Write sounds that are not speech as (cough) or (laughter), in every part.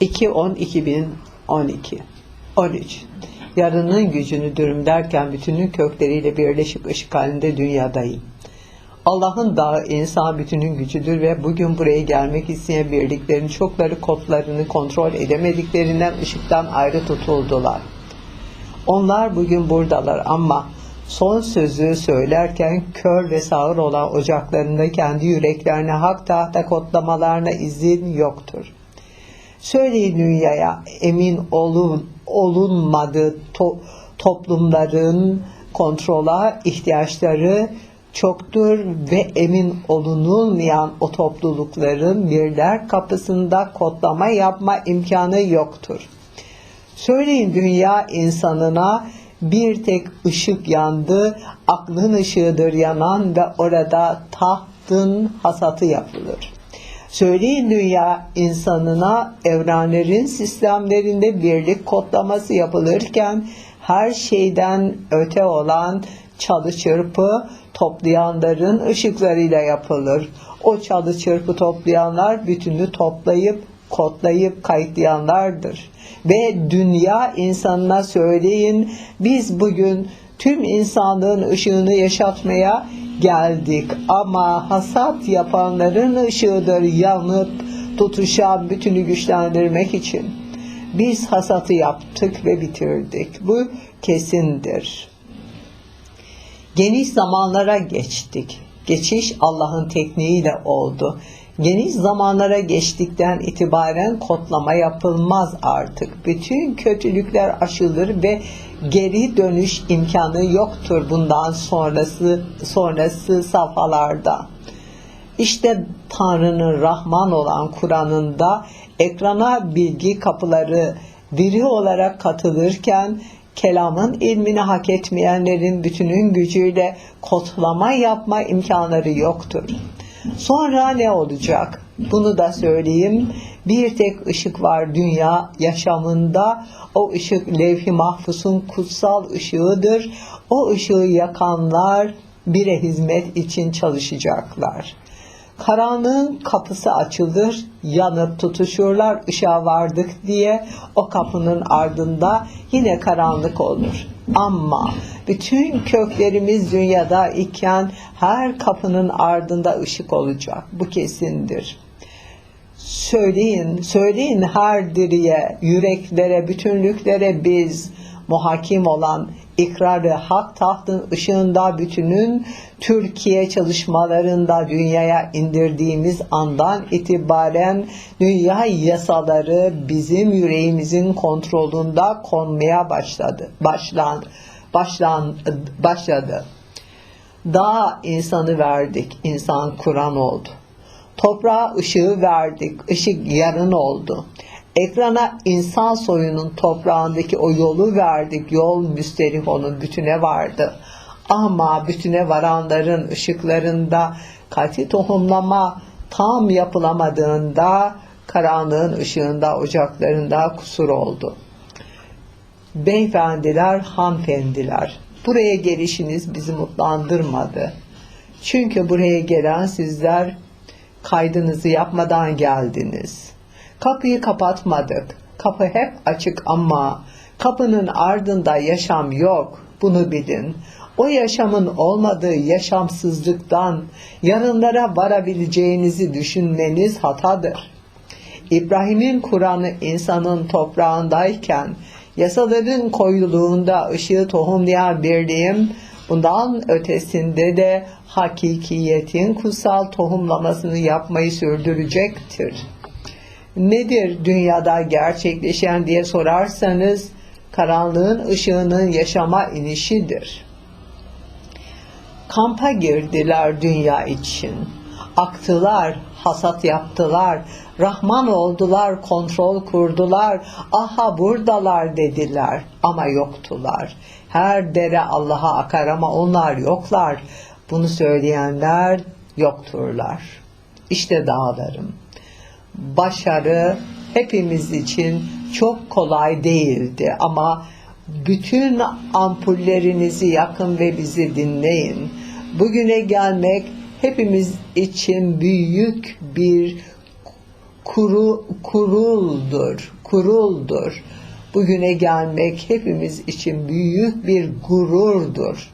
2-10-2012 13 Yarının gücünü dürüm derken bütünün kökleriyle birleşik ışık halinde dünyadayım. Allah'ın dağı insan bütünün gücüdür ve bugün buraya gelmek isteyen birliklerin çokları kodlarını kontrol edemediklerinden ışıktan ayrı tutuldular. Onlar bugün buradalar ama son sözü söylerken kör ve sağır olan ocaklarında kendi yüreklerine hak tahta kodlamalarına izin yoktur. Söyleyin dünyaya emin olun, olunmadığı to- toplumların kontrola ihtiyaçları çoktur ve emin olunulmayan o toplulukların birler kapısında kodlama yapma imkanı yoktur. Söyleyin dünya insanına bir tek ışık yandı, aklın ışığıdır yanan ve orada tahtın hasatı yapılır. Söyleyin dünya insanına evrenlerin sistemlerinde birlik kodlaması yapılırken her şeyden öte olan çalı çırpı toplayanların ışıklarıyla yapılır. O çalı çırpı toplayanlar bütünü toplayıp kodlayıp kayıtlayanlardır. Ve dünya insanına söyleyin biz bugün tüm insanlığın ışığını yaşatmaya geldik ama hasat yapanların ışığıdır yanıp tutuşan bütünü güçlendirmek için. Biz hasatı yaptık ve bitirdik. Bu kesindir. Geniş zamanlara geçtik. Geçiş Allah'ın tekniğiyle oldu. Geniş zamanlara geçtikten itibaren kodlama yapılmaz artık. Bütün kötülükler aşılır ve geri dönüş imkanı yoktur bundan sonrası sonrası safhalarda. İşte Tanrı'nın Rahman olan Kur'an'ında ekrana bilgi kapıları diri olarak katılırken kelamın ilmini hak etmeyenlerin bütünün gücüyle kodlama yapma imkanları yoktur. Sonra ne olacak? Bunu da söyleyeyim. Bir tek ışık var dünya yaşamında. O ışık levh-i mahfusun kutsal ışığıdır. O ışığı yakanlar bire hizmet için çalışacaklar. Karanlığın kapısı açılır, yanıp tutuşurlar ışığa vardık diye o kapının ardında yine karanlık olur. Ama bütün köklerimiz dünyada iken her kapının ardında ışık olacak. Bu kesindir. Söyleyin, söyleyin her diriye, yüreklere, bütünlüklere biz muhakim olan ikrarı hak tahtın ışığında bütünün Türkiye çalışmalarında dünyaya indirdiğimiz andan itibaren dünya yasaları bizim yüreğimizin kontrolünde konmaya başladı. Başlan, başlan, başladı. Daha insanı verdik, insan Kur'an oldu. Toprağa ışığı verdik, ışık yarın oldu. Ekrana insan soyunun toprağındaki o yolu verdik. Yol müsterih onun bütüne vardı. Ama bütüne varanların ışıklarında kati tohumlama tam yapılamadığında karanlığın ışığında ocaklarında kusur oldu. Beyefendiler, hanımefendiler, buraya gelişiniz bizi mutlandırmadı. Çünkü buraya gelen sizler kaydınızı yapmadan geldiniz. Kapıyı kapatmadık. Kapı hep açık ama kapının ardında yaşam yok. Bunu bilin. O yaşamın olmadığı yaşamsızlıktan yarınlara varabileceğinizi düşünmeniz hatadır. İbrahim'in Kur'an'ı insanın toprağındayken yasaların koyuluğunda ışığı tohumlayan birliğim bundan ötesinde de hakikiyetin kutsal tohumlamasını yapmayı sürdürecektir. Nedir dünyada gerçekleşen diye sorarsanız karanlığın ışığının yaşama inişidir. Kampa girdiler dünya için. Aktılar, hasat yaptılar, Rahman oldular, kontrol kurdular, aha buradalar dediler ama yoktular. Her dere Allah'a akar ama onlar yoklar. Bunu söyleyenler yokturlar. İşte dağlarım. Başarı hepimiz için çok kolay değildi ama bütün ampullerinizi yakın ve bizi dinleyin. Bugüne gelmek hepimiz için büyük bir kuru, kuruldur, kuruldur. Bugüne gelmek hepimiz için büyük bir gururdur.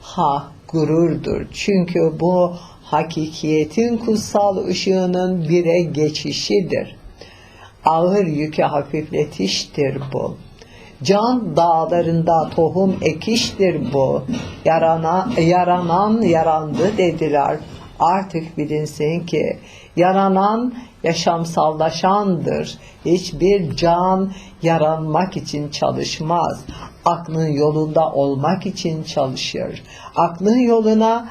Ha gururdur. Çünkü bu hakikiyetin kutsal ışığının bire geçişidir. Ağır yükü hafifletiştir bu. Can dağlarında tohum ekiştir bu. Yarana, yaranan yarandı dediler. Artık bilinsin ki yaranan yaşamsallaşandır. Hiçbir can yaranmak için çalışmaz. Aklın yolunda olmak için çalışır. Aklın yoluna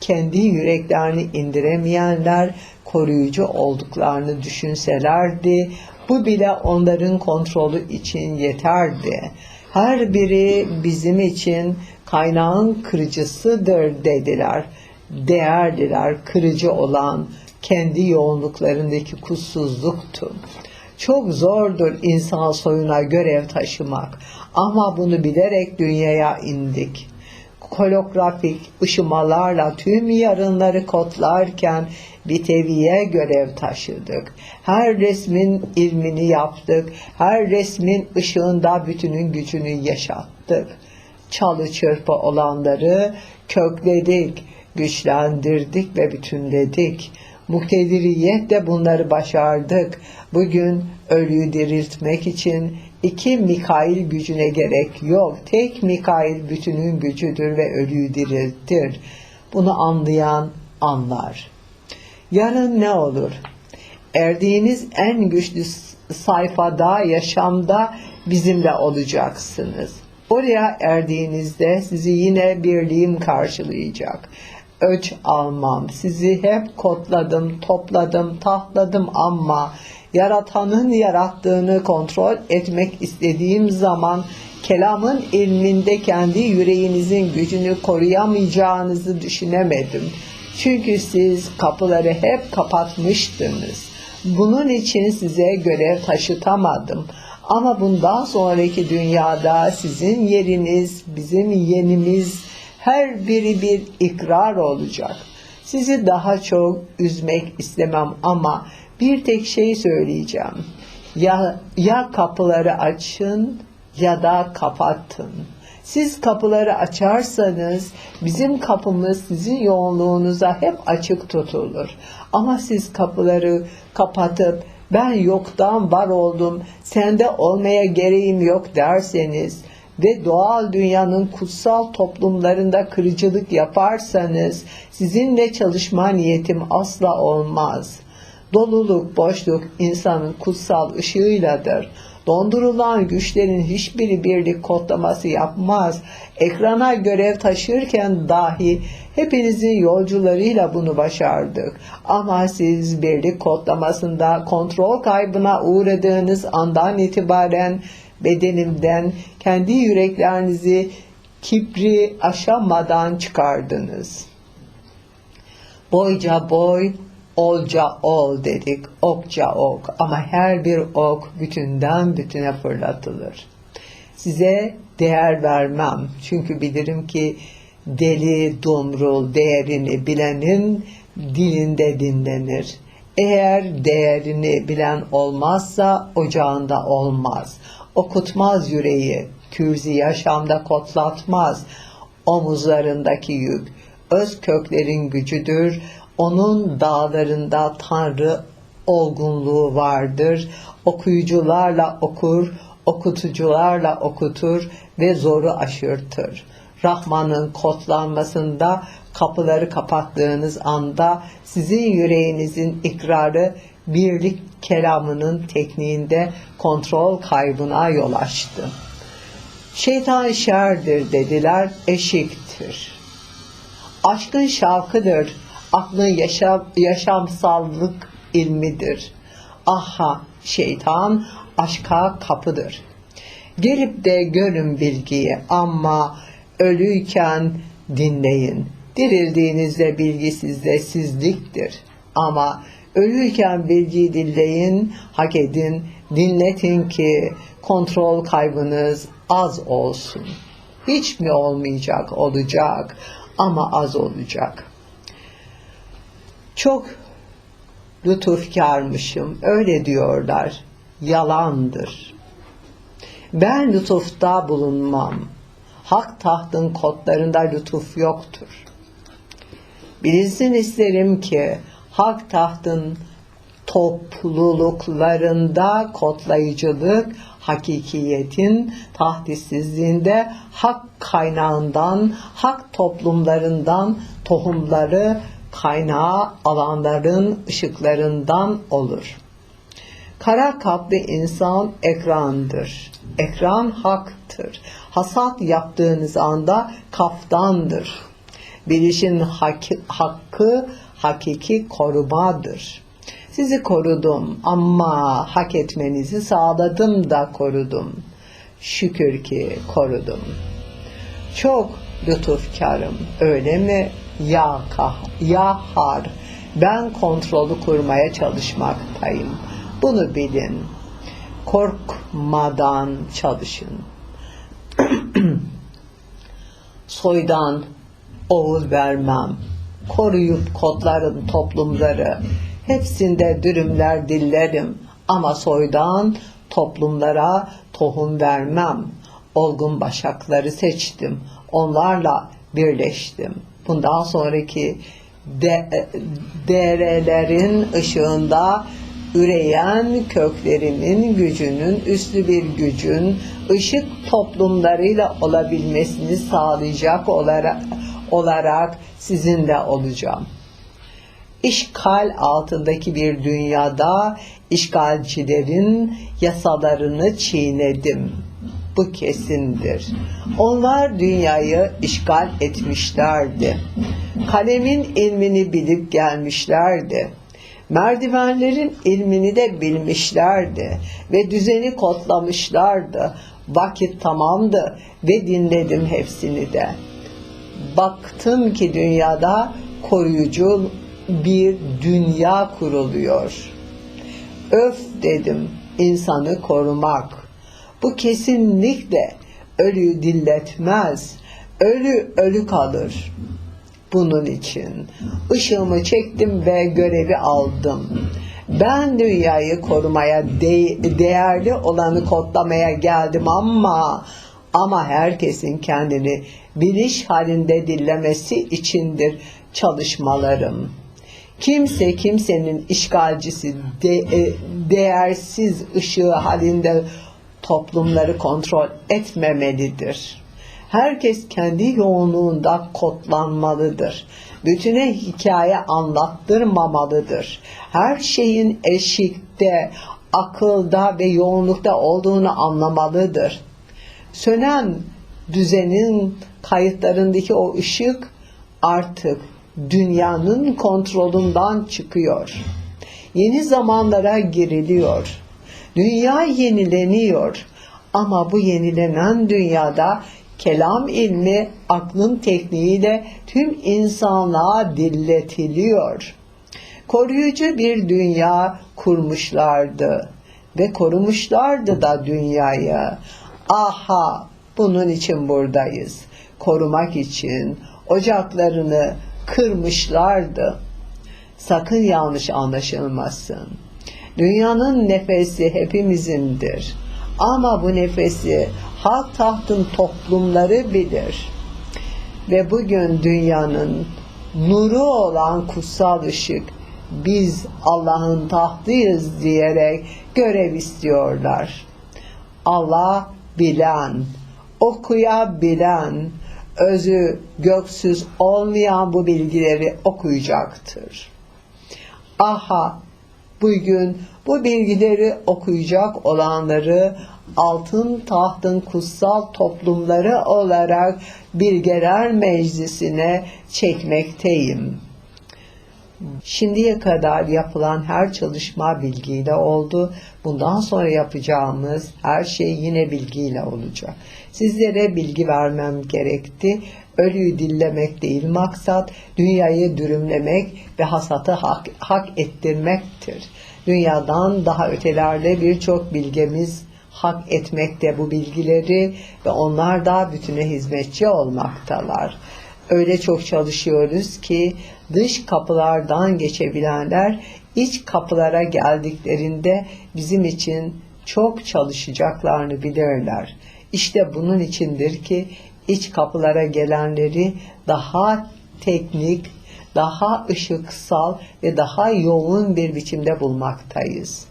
kendi yüreklerini indiremeyenler koruyucu olduklarını düşünselerdi, bu bile onların kontrolü için yeterdi. Her biri bizim için kaynağın kırıcısıdır dediler. Değerliler kırıcı olan kendi yoğunluklarındaki kutsuzluktu. Çok zordur insan soyuna görev taşımak ama bunu bilerek dünyaya indik holografik ışımalarla tüm yarınları kodlarken bir teviye görev taşıdık. Her resmin ilmini yaptık. Her resmin ışığında bütünün gücünü yaşattık. Çalı çırpı olanları kökledik, güçlendirdik ve bütünledik. Muktediriyetle bunları başardık. Bugün ölüyü diriltmek için iki Mikail gücüne gerek yok. Tek Mikail bütünün gücüdür ve ölüyü diriltir. Bunu anlayan anlar. Yarın ne olur? Erdiğiniz en güçlü sayfada, yaşamda bizimle olacaksınız. Oraya erdiğinizde sizi yine birliğim karşılayacak. Öç almam, sizi hep kodladım, topladım, tahladım ama yaratanın yarattığını kontrol etmek istediğim zaman kelamın ilminde kendi yüreğinizin gücünü koruyamayacağınızı düşünemedim. Çünkü siz kapıları hep kapatmıştınız. Bunun için size görev taşıtamadım. Ama bundan sonraki dünyada sizin yeriniz, bizim yenimiz, her biri bir ikrar olacak. Sizi daha çok üzmek istemem ama bir tek şey söyleyeceğim. Ya, ya kapıları açın ya da kapatın. Siz kapıları açarsanız bizim kapımız sizin yoğunluğunuza hep açık tutulur. Ama siz kapıları kapatıp ben yoktan var oldum, sende olmaya gereğim yok derseniz ve doğal dünyanın kutsal toplumlarında kırıcılık yaparsanız sizinle çalışma niyetim asla olmaz. Doluluk, boşluk insanın kutsal ışığıyladır. Dondurulan güçlerin hiçbiri birlik kodlaması yapmaz. Ekrana görev taşırken dahi hepinizin yolcularıyla bunu başardık. Ama siz birlik kodlamasında kontrol kaybına uğradığınız andan itibaren bedenimden kendi yüreklerinizi kibri aşamadan çıkardınız. Boyca boy, olca ol dedik, okça ok ama her bir ok bütünden bütüne fırlatılır. Size değer vermem çünkü bilirim ki deli dumrul değerini bilenin dilinde dinlenir. Eğer değerini bilen olmazsa ocağında olmaz. Okutmaz yüreği, kürzi yaşamda kotlatmaz. Omuzlarındaki yük, öz köklerin gücüdür. Onun dağlarında Tanrı olgunluğu vardır. Okuyucularla okur, okutucularla okutur ve zoru aşırtır. Rahman'ın kodlanmasında kapıları kapattığınız anda sizin yüreğinizin ikrarı birlik kelamının tekniğinde kontrol kaybına yol açtı. Şeytan şerdir dediler, eşiktir. Aşkın şarkıdır, aklın yaşam, yaşamsallık ilmidir. Aha, şeytan aşka kapıdır. Gelip de görün bilgiyi ama ölüyken dinleyin. Dirildiğinizde bilgi sizde sizliktir. Ama ölüyken bilgiyi dinleyin, hak edin, dinletin ki kontrol kaybınız az olsun. Hiç mi olmayacak olacak ama az olacak. Çok lütufkarmışım. Öyle diyorlar. Yalandır. Ben lütufta bulunmam. Hak tahtın kodlarında lütuf yoktur. Bilsin isterim ki hak tahtın topluluklarında kodlayıcılık, hakikiyetin tahdissizliğinde hak kaynağından, hak toplumlarından tohumları kaynağı alanların ışıklarından olur. Kara kaplı insan ekrandır. Ekran haktır. Hasat yaptığınız anda kaftandır. Bilişin hak- hakkı hakiki korumadır. Sizi korudum ama hak etmenizi sağladım da korudum. Şükür ki korudum. Çok lütufkarım öyle mi? Ya kah, ya har. Ben kontrolü kurmaya çalışmaktayım. Bunu bilin. Korkmadan çalışın. (clears throat) Soydan oğul vermem. Koruyup kodlarım toplumları. Hepsinde dürümler dillerim. Ama soydan toplumlara tohum vermem. Olgun başakları seçtim. Onlarla birleştim. Bundan sonraki de, derelerin ışığında üreyen köklerimin gücünün üstü bir gücün ışık toplumlarıyla olabilmesini sağlayacak olarak, olarak sizinle olacağım. İşgal altındaki bir dünyada işgalcilerin yasalarını çiğnedim. Bu kesindir. Onlar dünyayı işgal etmişlerdi. Kalemin ilmini bilip gelmişlerdi. Merdivenlerin ilmini de bilmişlerdi ve düzeni kodlamışlardı. Vakit tamamdı ve dinledim hepsini de. Baktım ki dünyada koruyucu bir dünya kuruluyor. Öf dedim insanı korumak. Bu kesinlikle ölüyü dilletmez. Ölü ölü kalır. Bunun için ışığımı çektim ve görevi aldım. Ben dünyayı korumaya, de- değerli olanı kodlamaya geldim ama ama herkesin kendini biliş halinde dillemesi içindir çalışmalarım. Kimse kimsenin işgalcisi, de, e, değersiz ışığı halinde toplumları kontrol etmemelidir. Herkes kendi yoğunluğunda kodlanmalıdır. Bütüne hikaye anlattırmamalıdır. Her şeyin eşikte, akılda ve yoğunlukta olduğunu anlamalıdır. Sönen düzenin kayıtlarındaki o ışık artık dünyanın kontrolünden çıkıyor. Yeni zamanlara giriliyor. Dünya yenileniyor. Ama bu yenilenen dünyada kelam ilmi aklın tekniğiyle tüm insanlığa dilletiliyor. Koruyucu bir dünya kurmuşlardı ve korumuşlardı da dünyayı. Aha bunun için buradayız. Korumak için ocaklarını kırmışlardı. Sakın yanlış anlaşılmasın. Dünyanın nefesi hepimizindir. Ama bu nefesi halk tahtın toplumları bilir. Ve bugün dünyanın nuru olan kutsal ışık biz Allah'ın tahtıyız diyerek görev istiyorlar. Allah bilen, okuyabilen, özü göksüz olmayan bu bilgileri okuyacaktır. Aha bugün bu bilgileri okuyacak olanları altın tahtın kutsal toplumları olarak Bilgeler Meclisi'ne çekmekteyim. Şimdiye kadar yapılan her çalışma bilgiyle oldu. Bundan sonra yapacağımız her şey yine bilgiyle olacak. Sizlere bilgi vermem gerekti. Ölüyü dillemek değil maksat, dünyayı dürümlemek ve hasatı hak, hak ettirmektir. Dünyadan daha ötelerde birçok bilgemiz hak etmekte bu bilgileri ve onlar da bütüne hizmetçi olmaktalar. Öyle çok çalışıyoruz ki dış kapılardan geçebilenler iç kapılara geldiklerinde bizim için çok çalışacaklarını bilirler. İşte bunun içindir ki iç kapılara gelenleri daha teknik, daha ışıksal ve daha yoğun bir biçimde bulmaktayız.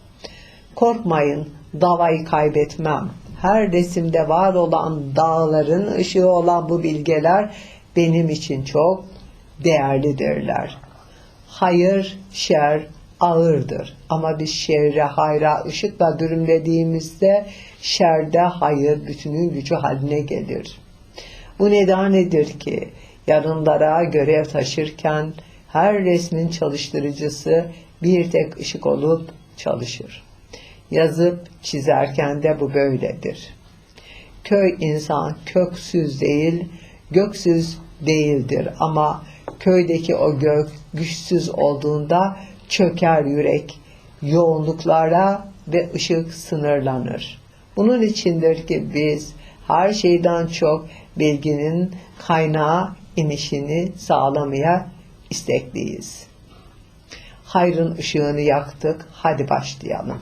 Korkmayın, davayı kaybetmem. Her resimde var olan dağların ışığı olan bu bilgeler benim için çok değerlidirler. Hayır, şer ağırdır. Ama biz şerre, hayra ışıkla dürümlediğimizde şerde hayır bütünün gücü haline gelir. Bu nedenledir ki yarınlara görev taşırken her resmin çalıştırıcısı bir tek ışık olup çalışır. Yazıp çizerken de bu böyledir. Köy insan köksüz değil, göksüz değildir ama köydeki o gök güçsüz olduğunda çöker yürek, yoğunluklara ve ışık sınırlanır. Bunun içindir ki biz her şeyden çok bilginin kaynağı inişini sağlamaya istekliyiz. Hayrın ışığını yaktık, hadi başlayalım.